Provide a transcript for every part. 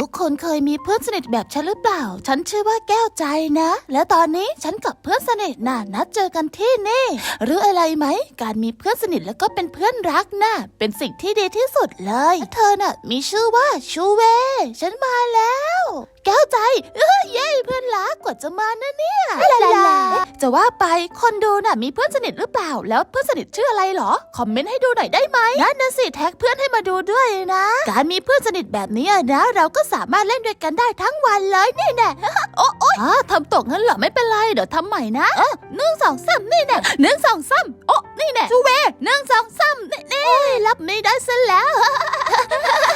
ทุกคนเคยมีเพื่อนสนิทแบบฉันหรือเปล่า ฉันชื่อว่าแก้วใจนะ และตอนนี้ฉันกับเพื่อนสนิทน่ะนัดเจอกันที่นี่ หรืออะไรไหม การมีเพื่อนสนิทแล้วก็เป็นเพื่อนรักน่ะ เป็นสิ่งที่ดีที่สุดเลย เธอน่ะ มีชื่อว่าชูเว ฉันมาแล้ว แก้วใจ เอ้ยเย้เพื่อนรักกว่าจะมานะเนี่ยลาลาจะว่าไปคนดูน่ะ มีเพื่อนสนิทหรือเปล่า แล้วเพื่อนสนิทชื่ออะไรเหรอ คอมเมนต์ให้ดูหน่อยได้ไหมนั่นนะสิแท็กเพื่อนให้มาดูด้วยนะ การมีเพื่อนสนิทแบบนี้อะนะ เราก็สามารถเล่นด้วยกันได้ทั้งวันเลยนี่แน่โอ้โอ้ยอ่าทำตกงั้นเหรอไม่เป็นไรเดี๋ยวทำใหม่นะเออหนึ่งสองสามนี่แน่หนึ่งสองสามโอ้นี่แน่จูเวหนึ่งสองสามนี่นี่รับไม่ได้ซะแล้ว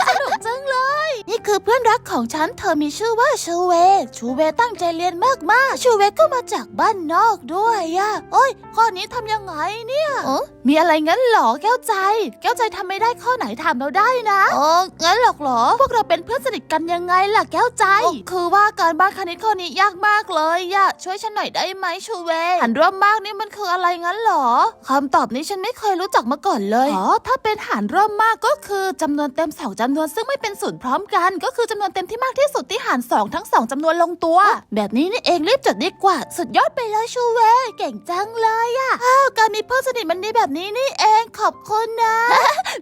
สนุกจังเลยนี่ คือเพื่อนรักของฉัน เธอมีชื่อว่าชูเว ชูเวตั้งใจเรียนมากๆ ชูเวก็มาจากบ้านนอกด้วยอะโอ้ย ข้อนี้ทำยังไงเนี่ยเออมีอะไรงั้นเหรอแก้วใจ แก้วใจทำไม่ได้ข้อไหนถามเราได้นะเอองั้นหรอกเหรอ พวกเราเป็นเพื่อนสนิทกันยังไงล่ะแก้วใจ คือว่าการบ้านคณิตข้อนี้ยากมากเลยอะช่วยฉันหน่อยได้ไหมชูเวหันร่วมมากนี่มันคืออะไรงั้นเหรอคำตอบนี้ฉันไม่เคยรู้จักมาก่อนเลยอ๋อถ้าเป็นหารร่วมมากก็คือจำนวนเต็มสองจำนวนซึ่งไม่เป็นศูนย์พร้อมกันก็คือจำนวนเต็มที่มากที่สุดที่หารสองทั้งสองจำนวนลงตัว แบบนี้นี่เองรีบจดดีกว่า สุดยอดไปเลยชูเวเก่งจังเลยอะอ้าวการมีเพื่อนสนิทมันดีแบบนี้นี่เองขอบคุณนะ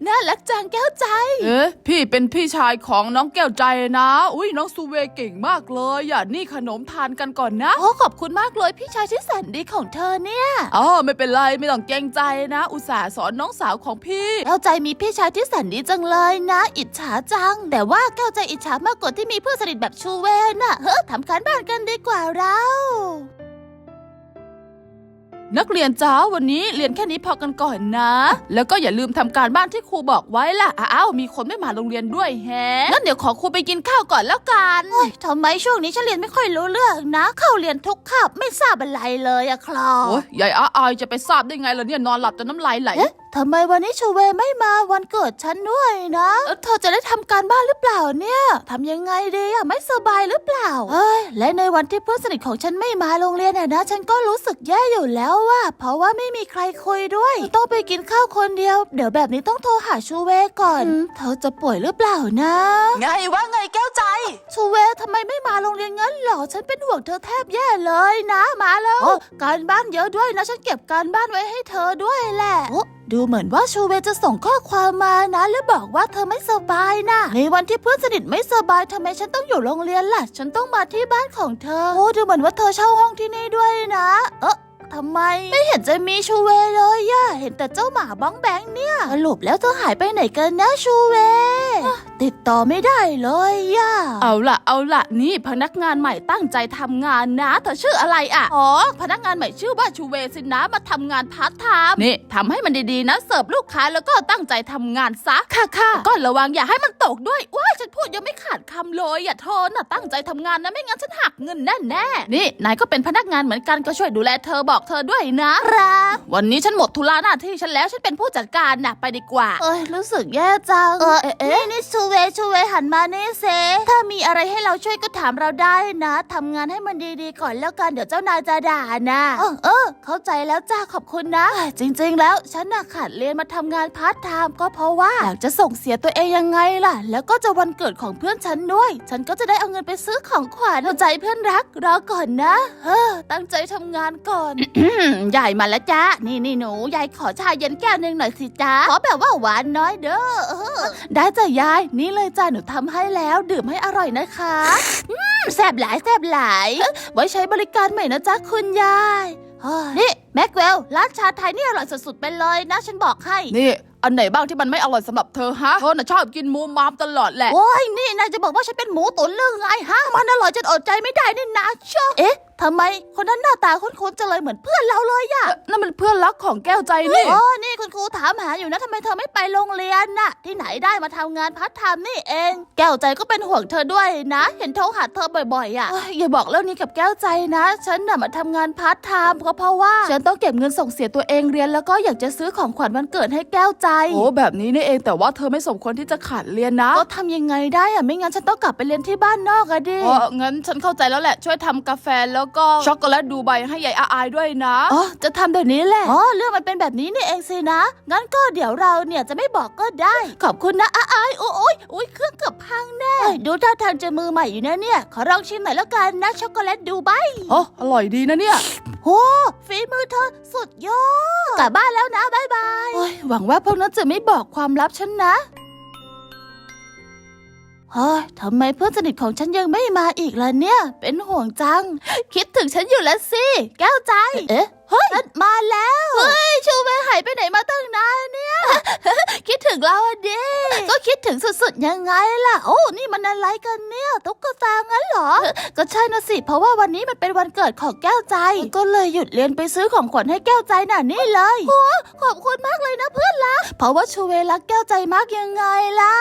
น่ารักจังแก้วใจ เอ๊ะพี่เป็นพี่ชายของน้องแก้วใจนะ อุ้ยน้องซูเวเก่งมากเลยอย่านี่ขนมทานกันก่อนนะ โอ้ขอบคุณมากเลยพี่ชายที่แสนดีของเธอเนี่ยอ๋อไม่เป็นไรไม่ต้องเกรงใจนะ อุตส่าห์สอนน้องสาวของพี่ แก้วใจมีพี่ชายที่แสนดีจังเลยนะ อิจฉาจัง แต่ว่าแก้วใจอิจฉามากกว่าที่มีเพื่อนสนิทแบบชูเวนน่ะ เฮ้ทำการบ้านกันดีกว่าเรา นักเรียนจ้าวันนี้เรียนแค่นี้พอกันก่อนนะ แล้วก็อย่าลืมทำการบ้านที่ครูบอกไว้ล่ะ อ้าว มีคนไม่มาโรงเรียนด้วยแฮะงั้นเดี๋ยวขอครูไปกินข้าวก่อนแล้วกันเฮ้ยทำไมช่วงนี้ฉันเรียนไม่ค่อยรู้เรื่องนะ เข้าเรียนทุกคาบไม่ทราบอะไรเลยอะคลอโอ้ยยายอาอายจะไปทราบได้ไงล่ะเนี่ยนอนหลับจนน้ำลายไหล เอ๊ะ ทำไมวันนี้ชูเวไม่มาวันเกิดฉันด้วยนะเอ่อเธอจะได้ทำการบ้านหรือเปล่าเนี่ยทำยังไงดีอะไม่สบายหรือเปล่า เอ้ย และในวันที่เพื่อนสนิทของฉันไม่มาโรงเรียนอะนะ ฉันก็รู้สึกแย่อยู่แล้วว่าเพราะว่าไม่มีใครคุยด้วย ต้องไปกินข้าวคนเดียว เดี๋ยวแบบนี้ต้องโทรหาชูเวก่อนอืมเธอจะป่วยหรือเปล่านะ ไงว่าไงแก้วใจ ชูเวทำไมไม่มาโรงเรียนงั้นเหรอ ฉันเป็นห่วงเธอแทบแย่เลยนะ มาแล้วโอ้การบ้านเยอะด้วยนะ ฉันเก็บการบ้านไว้ให้เธอด้วยแหละโอ้ดูเหมือนว่าชูเวจะส่งข้อความมานะ แล้วบอกว่าเธอไม่สบายนะในวันที่เพื่อนสนิทไม่สบายทำไมฉันต้องอยู่โรงเรียนล่ะ ฉันต้องมาที่บ้านของเธอโอ้ดูเหมือนว่าเธอเช่าห้องที่นี่ด้วยนะ เออทำไม ไม่เห็นจะมีชูเวเลยย่ะเห็นแต่เจ้าหมาบ้องแบงเนี่ยสรุปแล้วเธอหายไปไหนกันนะชูเว ติดต่อไม่ได้เลยย่ะเอาล่ะเอาล่ะนี่พนักงานใหม่ตั้งใจทำงานนะเธอชื่ออะไรอะอ๋อพนักงานใหม่ชื่อว่าชูเวสินะมาทำงานพาร์ทไทม์นี่ทำให้มันดีๆนะเสิร์ฟลูกค้าแล้วก็ตั้งใจทำงานซะค่ะค่ะก็ระวังอย่าให้มันตกด้วยว้ายฉันพูดยังไม่ขาดคำเลยอย่าเธอน่ะตั้งใจทำงานนะไม่งั้นฉันหักเงินแน่แน่ๆนี่นายก็เป็นพนักงานเหมือนกันก็ช่วยดูแลเธอบอกเธอด้วยนะครับวันนี้ฉันหมดธุระหน้าที่ฉันแล้วฉันเป็นผู้จัดการนะไปดีกว่าเอ้ยรู้สึกแย่จังเออเอ๊ะนี่ชูเวชูเวหันมานี่เซ ถ้ามีอะไรให้เราช่วยก็ถามเราได้นะทำงานให้มันดีๆก่อนแล้วกันเดี๋ยวเจ้านายจะด่านะเออเออเข้าใจแล้วจ้าขอบคุณนะเอ้ยจริง ๆ แล้วฉันน่ะขาดเรียนมาทำงานพาร์ทไทม์ก็เพราะว่าอยากจะส่งเสียตัวเองยังไงล่ะ แล้วก็จะวันเกิดของเพื่อนฉันด้วย ฉันก็จะได้เอาเงินไปซื้อของขวัญเข้าใจเพื่อนรักรอก่อนนะเออตั้งใจทำงานก่อนใหญ่มาแล้วจ้านี่นี่หนูยายขอชาเย็นแก้วหนึ่งหน่อยสิจ้าขอแบบว่าหวานน้อยเด้อเออได้จ้ะยายนี่เลยจ้ะหนูทำให้แล้วดื่มให้อร่อยนะคะอืมแซบหลายแซบหลาย ไว้ใช้บริการใหม่นะจ๊ะคุณยายเฮ้ยนี่แม็กเวลร้านชาไทยนี่อร่อยสุดๆไปเลยนะฉันบอกให้ นี่อันไหนบ้างที่มันไม่อร่อยสำหรับเธอฮะ เธอน่ะชอบกินหมูมามตลอดแหละ โอ้ยนี่นายจะบอกว่าฉันเป็นหมูตุ๋นเรื่องไงฮะ มันอร่อยจนอดใจไม่ได้นี่นะเชอะเอ๊ะ ทำไมคนนั้นหน้าตาคุ้นๆจะเลยเหมือนเพื่อนเราเลยอะนั่นมันเพื่อนรักของแก้วใจนี่โอ้นี่คุณครูถามหาอยู่นะทำไมเธอไม่ไปโรงเรียนน่ะ ที่ไหนได้มาทำงานพาร์ทไทม์นี่เอง แก้วใจก็เป็นห่วงเธอด้วยนะ เห็นโทรหาเธอบ่อยๆอะเอ้ยอย่าบอกเรื่องนี้กับแก้วใจนะ ฉันน่ะมาทำงานพาร์ทไทม์ก็เพราะว่า ฉันต้องเก็บเงินส่งเสียตัวเองเรียนแล้วก็อยากจะซื้อของขวัญวันเกิดให้แก้วใจ โอ้แบบนี้นี่เองแต่ว่าเธอไม่สมควรที่จะขาดเรียนนะก็ทำยังไงได้อะไม่งั้นฉันต้องกลับไปเรียนที่บ้านนอกอะดิ อ๋องั้นฉันเข้าใจแล้วแหละช่วยทำกาแฟแล้วก็ ช็อกโกแลตดูใบให้ยายอาอายด้วยนะ อ๋อจะทำแบบนี้แหละ อ๋อเรื่องมันเป็นแบบนี้นี่เองสินะ งั้นก็เดี๋ยวเราเนี่ยจะไม่บอกก็ได้ ขอบคุณนะอาอายโอ้ยโอ้ยเครื่องเกือบพังแน่เฮ้ยดูท่าทางจะมือใหม่อยู่นะเนี่ย ขอลองชิมหน่อยแล้วกันนะช็อกโกแลตดูใบโอ้อร่อยดีนะเนี่ย โหฝีมือเธอสุดยอดกลับบ้านแล้วนะบายบาย โอ้ยหวังว่าพวกนั้นจะไม่บอกความลับฉันนะ เฮ้ยทำไมเพื่อนสนิทของฉันยังไม่มาอีกล่ะเนี่ย เป็นห่วงจัง คิดถึงฉันอยู่แล้วสิ แก้วใจ เอ๊ะ เฮ้ยฉันมาแล้ว เฮ้ย ชูเวหายไปไหนมาตั้งนานเนี่ย คิดถึงเราอะดิ ก็คิดถึงสุดๆยังไงล่ะ โอ้ นี่มันอะไรกันเนี่ย ตุ๊กตางั้นเหรอ ก็ใช่นะสิ เพราะว่าวันนี้มันเป็นวันเกิดของแก้วใจ ก็เลยหยุดเรียนไปซื้อของขวัญให้แก้วใจน่ะนี่เลยโอ้ขอบคุณมากเลยนะเพื่อนรัก เพราะว่าชูเวรักแก้วใจมากยังไงล่ะ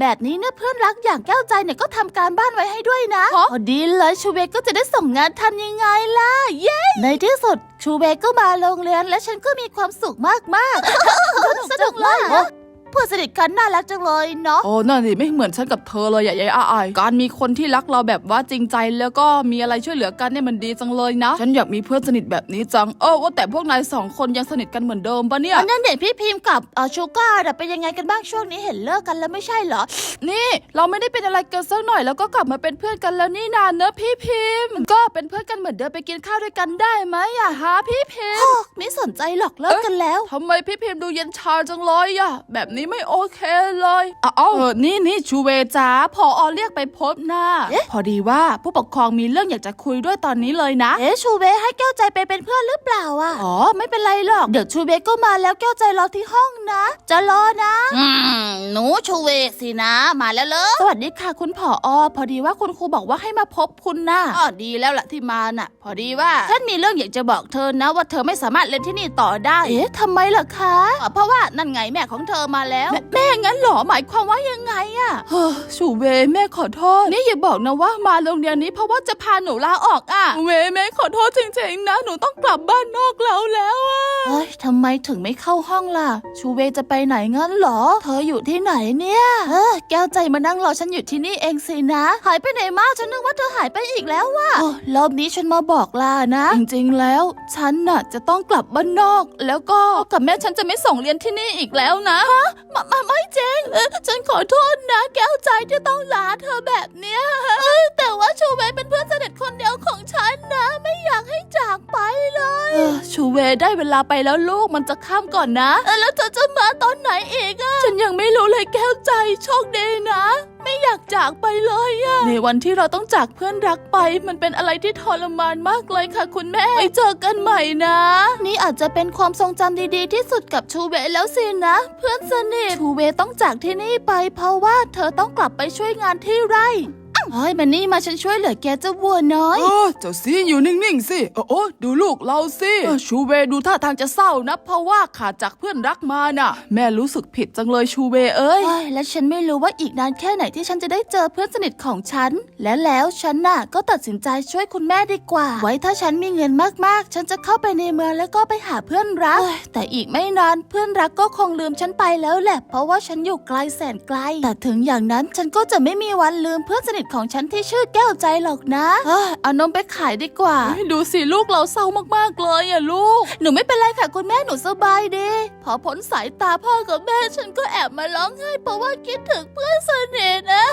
แบบนี้เนี่ยเพื่อนรักอย่างแก้วใจเนี่ยก็ทำการบ้านไว้ให้ด้วยนะฮะพอดีเลยชูเวก็จะได้ส่งงานทันยังไงล่ะ เย้ ในที่สุด ชูเวก็มาโรงเรียนและฉันก็มีความสุขมากๆ สนุกเลยนะ เพื่อนสนิทกันน่ารักจังเลยเนาะ โอ้นั่นสิไม่เหมือนฉันกับเธอเลยอย่ายายอาอายการมีคนที่รักเราแบบว่าจริงใจแล้วก็มีอะไรช่วยเหลือกันเนี่ยมันดีจังเลยนะ ฉันอยากมีเพื่อนสนิทแบบนี้จัง เออว่าแต่พวกนายสองคนยังสนิทกันเหมือนเดิมปะเนี่ยอันนั้นเด็กพี่พิมพ์กับเออชูก้าน่ะเป็นยังไงกันบ้างช่วงนี้เห็นเลิกกันแล้วไม่ใช่เหรอ นี่ เราไม่ได้เป็นอะไรกันสักหน่อยแล้วก็กลับมาเป็นเพื่อนกันแล้วนี่นานเนอะพี่พิมพ์ ก็เป็นเพื่อนกันเหมือนเดิมไปกินข้าวด้วยกันได้ไหมอะฮะพี่พิมพ์ไม่สนใจหรอกเลิกกันแล้วทำไมพี่พิมพ์ดูเย็นชาจังเลยอะแบบนี้ไม่โอเคเลยอ้าวเออนี่นี่ชูเวจ้าพออเรียกไปพบหน้าเอ๊ะพอดีว่าผู้ปกครองมีเรื่องอยากจะคุยด้วยตอนนี้เลยนะ เอ๊ะชูเบให้แก้วใจไปเป็นเพื่อนหรือเปล่าอะอ๋อไม่เป็นไรหรอกเดี๋ยวชูเบก็มาแล้วแก้วใจรอที่ห้องนะ จะรอนะอืมหนูชูเวสินะมาแล้วเลยสวัสดีค่ะคุณผออพอดีว่าคุณครูบอกว่าให้มาพบคุณนะอ๋อดีแล้วล่ะที่มาน่ะ พอดีว่าฉันมีเรื่องอยากจะบอกเธอนะ ว่าเธอไม่สามารถเล่นที่นี่ต่อได้ เอ๊ะทำไมล่ะคะอ๋อเพราะว่านั่นไงแม่ของเธอมาแล้ว แม่แม่งั้นเหรอหมายความว่ายังไงอะเฮ้อชูเวแม่ขอโทษ นี่อย่าบอกนะว่ามาโรงเรียนนี้เพราะว่าจะพาหนูลาออกอะเวแม่ขอโทษจริงๆนะหนูต้องกลับบ้านนอกแล้วแล้วอะเฮ้ยทำไมถึงไม่เข้าห้องล่ะ ชูเวจะไปไหนงั้นเหรอ เธออยู่ที่ไหนเนี่ยเออแก้วใจมานั่งรอฉันอยู่ที่นี่เองสินะ หายไปไหนมาฉันนึกว่าเธอหายไปอีกแล้วว่ะโอ้รอบนี้ฉันมาบอกลานะ จริงๆแล้ว ฉันน่ะจะต้องกลับบ้านนอก แล้วก็กับแม่ฉันจะไม่ส่งเรียนที่นี่อีกแล้วนะฮะมามาไม่เจงเออฉันขอโทษนะ แก้วใจที่ต้องลาเธอแบบเนี้ยเออแต่ว่าชูเวเป็นเพื่อนสนิทคนเดียวของฉันนะ ไม่อยากให้จากไปเลยเออชูเวได้เวลาไปแล้วลูกมันจะข้ามก่อนนะเออแล้วเธอจะมาตอนไหนอีกอะฉันยังไม่รู้เลยแก้วใจโชคดีนะ ไม่อยากจากไปเลยอะในวันที่เราต้องจากเพื่อนรักไป มันเป็นอะไรที่ทรมานมากเลยค่ะคุณแม่ไปเจอกันใหม่นะ นี่อาจจะเป็นความทรงจำดีๆ ที่สุดกับชูเวแล้วสินะ เพื่อนสนิทชูเวต้องจากที่นี่ไป เพราะว่าเธอต้องกลับไปช่วยงานที่ไร่อ้าว เฮ้ยมานี่มาฉันช่วยเหลือแกเจ้าวัวน้อย เออเจ้าซีอยู่นิ่งๆสิโอ้โอ้ดูลูกเราสิเออชูเวดูท่าทางจะเศร้านะ เพราะว่าขาดจากเพื่อนรักมาน่ะ แม่รู้สึกผิดจังเลยชูเวเอ้ยเฮ้ยและฉันไม่รู้ว่าอีกนานแค่ไหนที่ฉันจะได้เจอเพื่อนสนิทของฉัน และแล้วฉันน่ะก็ตัดสินใจช่วยคุณแม่ดีกว่า ไว้ถ้าฉันมีเงินมากๆ ฉันจะเข้าไปในเมืองแล้วก็ไปหาเพื่อนรักเฮ้ยแต่อีกไม่นานเพื่อนรักก็คงลืมฉันไปแล้วแหละ เพราะว่าฉันอยู่ไกลแสนไกล แต่ถึงอย่างนั้นฉันก็จะไม่มีวันลืมเพื่อนสนิทของฉันที่ชื่อแก้วใจหรอกนะเฮ้ยเอานมไปขายดีกว่าเฮ้ยดูสิลูกเราเศร้ามากๆเลยอะลูก หนูไม่เป็นไรค่ะคุณแม่หนูสบายดี พอพ้นสายตาพ่อกับแม่ฉันก็แอบมาร้องไห้เพราะว่าคิดถึงเพื่อนสนิทนะ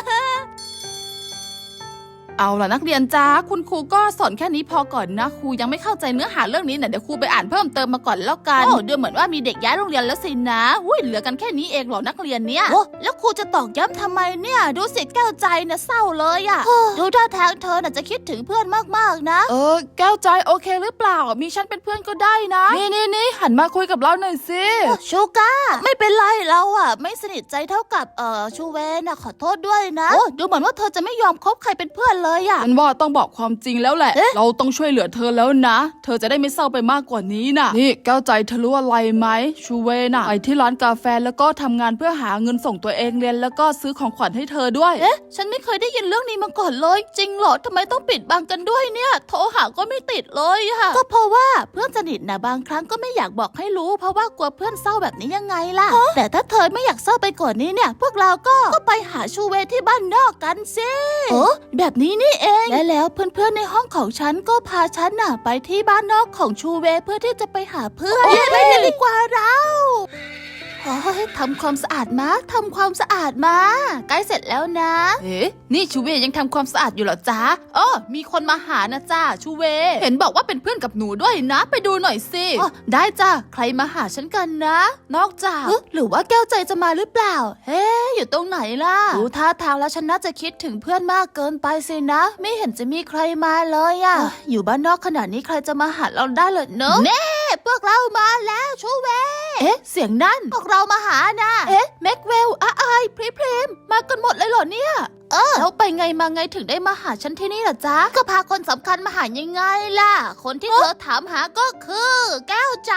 เอาล่ะนักเรียนจ้าคุณครูก็สอนแค่นี้พอก่อนนะครูยังไม่เข้าใจเนื้อหาเรื่องนี้นะเดี๋ยวครูไปอ่านเพิ่มเติมมาก่อนแล้วกันโอ้ดูเหมือนว่ามีเด็กย้ายโรงเรียนแล้วสินะอุ้ยเหลือกันแค่นี้เองเหรอนักเรียนเนี่ยโอ้แล้วครูจะตอกย้ำทำไมเนี่ยดูสิแก้วใจนะเศร้าเลยอะดูท่าทางเธอน่ะจะคิดถึงเพื่อนมากๆนะ เออ แก้วใจโอเคหรือเปล่า มีฉันเป็นเพื่อนก็ได้นะนี่นี่นี่หันมาคุยกับเราหน่อยสิชูก้าไม่เป็นไรเราอะไม่สนิทใจเท่ากับเอ่อชูเวนนะขอโทษด้วยนะโอ้ดูเหมือนว่าเธอจะไม่ยอมคบใครเป็นเพื่อนเลยอะ ฉันว่าต้องบอกความจริงแล้วแหละ เอ๊ะ เราต้องช่วยเหลือเธอแล้วนะ เธอจะได้ไม่เศร้าไปมากกว่านี้นะนี่แก้วใจเธอรู้อะไรไหม ชูเวน่ะ ไปที่ร้านกาแฟแล้วก็ทำงานเพื่อหาเงินส่งตัวเองเรียน แล้วก็ซื้อของขวัญให้เธอด้วย เอ๊ะ ฉันไม่เคยได้ยินเรื่องนี้มาก่อนเลย จริงเหรอทำไมต้องปิดบังกันด้วยเนี่ย โทรหาก็ไม่ติดเลยอะก็เพราะว่าเพื่อนสนิทนะบางครั้งก็ไม่อยากบอกให้รู้ เพราะว่ากลัวเพื่อนเศร้าแบบนี้ยังไงล่ะ แต่ถ้าเธอไม่อยากเศร้าไปกว่านนี้เนี่ย พวกเราก็ก็ไปหาชูเวที่บ้านนอกกันสิโอ้แบบนี้นี่เอง และแล้วเพื่อนๆในห้องของฉันก็พาฉันน่ะไปที่บ้านนอกของชูเวเพื่อที่จะไปหาเพื่อนไปกันดีกว่าเรา โอ้ยทำความสะอาดมาทำความสะอาดมาใกล้เสร็จแล้วนะ เอ๊ะนี่ชูเวยังทำความสะอาดอยู่เหรอจ๊ะเออมีคนมาหานะจ้าชูเว เห็นบอกว่าเป็นเพื่อนกับหนูด้วยนะ ไปดูหน่อยสิอ๋อได้จ้าใครมาหาฉันกันนะ นอกจากเอ๊ะหรือว่าแก้วใจจะมาหรือเปล่า เฮ้อยู่ตรงไหนล่ะดูท่าทางแล้วฉันน่าจะคิดถึงเพื่อนมากเกินไปสินะ ไม่เห็นจะมีใครมาเลยอะอยู่บ้านนอกขนาดนี้ใครจะมาหาเราได้เลยเนอะเน่พวกเรามาแล้วชูเว เอ๊ะ เสียงนั่น พวกเรามาหานะเอ๊ะแม็กเวลอาอายพรีพรีมมากันหมดเลยเหรอเนี่ย เออแล้วไปไงมาไงถึงได้มาหาฉันที่นี่ล่ะจ๊ะ ก็พาคนสำคัญมาหายังไงล่ะ คนที่เธอถามหาก็คือแก้วใจ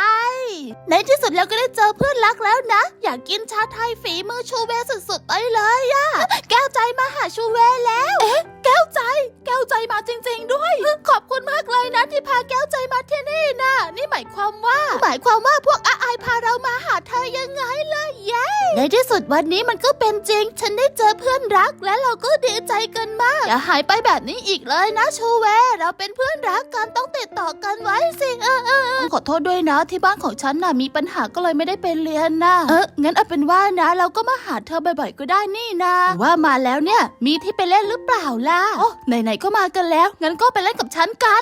ในที่สุดเราก็ได้เจอเพื่อนรักแล้วนะ อยากกินชาไทยฝีมือชูเวสุดๆไปเลยอะแก้วใจมาหาชูเวแล้ว เอ๊ะ แก้วใจแก้วใจมาจริง ๆ ด้วย ขอบคุณมากเลยนะที่พาแก้วใจมาที่นี่นะนี่หมายความว่า หมายความว่าพวกอาอายพาเรามาหาเธอยังไงล่ะเย้ในที่สุดวันนี้มันก็เป็นจริง ฉันได้เจอเพื่อนรักและเราก็ดีใจกันมาก อย่าหายไปแบบนี้อีกเลยนะชูเว เราเป็นเพื่อนรักกันต้องติดต่อกันไว้สิเออเออเออขอโทษด้วยนะที่บ้านของฉันน่ะมีปัญหาก็เลยไม่ได้ไปเรียนนะเอองั้นเอาเป็นว่านะ เราก็มาหาเธอบ่อยๆก็ได้นี่นะหรือว่ามาแล้วเนี่ยมีที่ไปเล่นหรือเปล่าล่ะโอ้ไหนๆก็มากันแล้ว งั้นก็ไปเล่นกับฉันกัน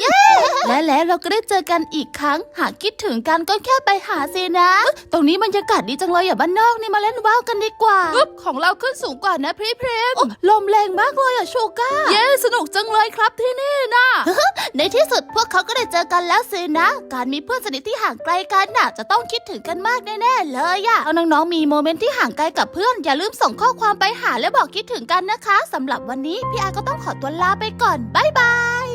และแล้วเราก็ได้เจอกันอีกครั้ง หากคิดถึงกันก็แค่ไปหาสินะ ตรงนี้บรรยากาศดีจังเลยอย่าบ้านนอกนี่มาเล่นว่าวกันดีกว่าปึ๊บของเราขึ้นสูงกว่านะพรีพรีมโอ้ลมแรงมากเลยอะชูก้า เย้สนุกจังเลยครับที่นี่นะในที่สุดพวกเขาก็ได้เจอกันแล้วสินะ การมีเพื่อนสนิทที่ห่างไกลกันน่ะ จะต้องคิดถึงกันมากแน่ๆเลยอะเอาน้องๆมีโมเมนต์ที่ห่างไกลกับเพื่อนอย่าลืมส่งข้อความไปหาและบอกคิดถึงกันนะคะสำหรับวันนี้พี่อาก็ต้องขอตัวลาไปก่อน บ๊ายบาย